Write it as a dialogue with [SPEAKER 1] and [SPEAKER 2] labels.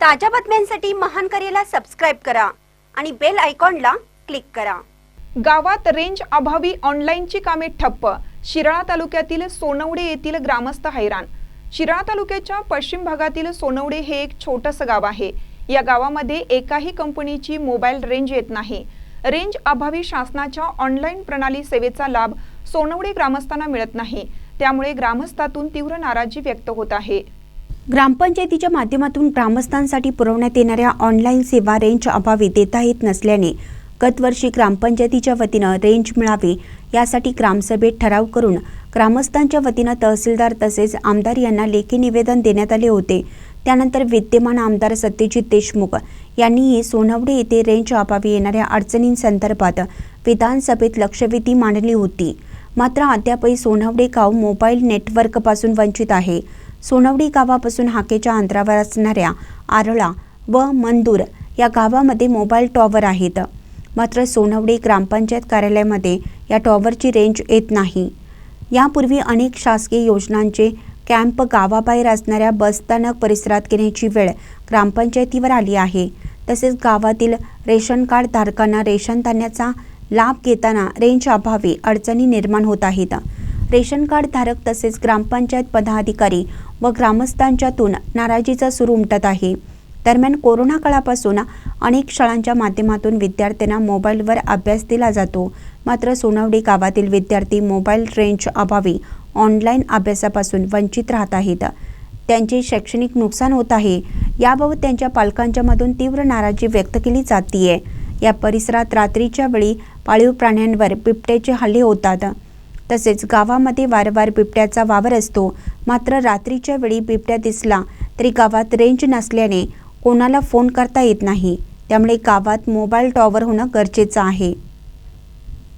[SPEAKER 1] ताज्या बातम्यांसाठी महान करेला सबस्क्राईब करा आणि बेल आयकॉनला क्लिक करा.
[SPEAKER 2] गावात रेंज अभावी ऑनलाईनची कामे ठप्प. शिराळा तालुक्यातील सोनवडे येथील ग्रामस्थ हैराण. शिराळा तालुक्याच्या पश्चिम भागातील सोनवडे हे एक छोटंसं गाव आहे. या गावामध्ये एकाही कंपनीची मोबाईल रेंज येत नाही. रेंज अभावी शासनाच्या ऑनलाईन प्रणाली सेवेचा लाभ सोनवडे ग्रामस्थांना मिळत नाही. त्यामुळे ग्रामस्थातून तीव्र नाराजी व्यक्त होत आहे.
[SPEAKER 1] ग्रामपंचायतीच्या माध्यमातून ग्रामस्थांसाठी पुरवण्यात येणाऱ्या ऑनलाईन सेवा रेंज अभावी देता येत नसल्याने गतवर्षी ग्रामपंचायतीच्या वतीनं रेंज मिळावी यासाठी ग्रामसभेत ठराव करून ग्रामस्थांच्या वतीनं तहसीलदार तसेच आमदार यांना लेखी निवेदन देण्यात आले होते. त्यानंतर विद्यमान आमदार सत्यजित देशमुख यांनीही सोनवडे येथे रेंज अभावी येणाऱ्या अडचणींसंदर्भात विधानसभेत लक्षवेधी मांडली होती. मात्र अद्यापही सोनवडे गाव मोबाईल नेटवर्कपासून वंचित आहे. सोनवडी गावापासून हाकेच्या अंतरावर असणाऱ्या आरळा व मंदूर या गावामध्ये मोबाईल टॉवर आहेत. मात्र सोनवडी ग्रामपंचायत कार्यालयामध्ये या टॉवरची रेंज येत नाही. यापूर्वी अनेक शासकीय योजनांचे कॅम्प गावाबाहेर असणाऱ्या बसस्थानक परिसरात घेण्याची वेळ ग्रामपंचायतीवर आली आहे. तसेच गावातील रेशन कार्ड धारकांना रेशन धान्याचा लाभ घेताना रेंज अभावी अडचणी निर्माण होत आहेत. रेशन कार्ड धारक तसेच ग्रामपंचायत पदाधिकारी व ग्रामस्थांच्यातून नाराजीचा सूर उमटत आहे. दरम्यान कोरोना काळापासून अनेक शाळांच्या माध्यमातून विद्यार्थ्यांना मोबाईलवर अभ्यास दिला जातो. मात्र सोनवडी गावातील विद्यार्थी मोबाईल रेंज अभावी ऑनलाईन अभ्यासापासून वंचित राहत आहेत. त्यांचे शैक्षणिक नुकसान होत आहे. याबाबत त्यांच्या पालकांच्यामधून तीव्र नाराजी व्यक्त केली जातीये. या परिसरात रात्रीच्या वेळी पाळीव प्राण्यांवर बिबट्याचे हल्ले होतात. तसेच गावामध्ये वारंवार बिबट्याचा वावर असतो. मात्र रात्रीच्या वेळी बिबट्या दिसला तरी गावात रेंज नसल्याने कोणाला फोन करता येत नाही. त्यामुळे गावात मोबाईल टॉवर होणं गरजेचं आहे.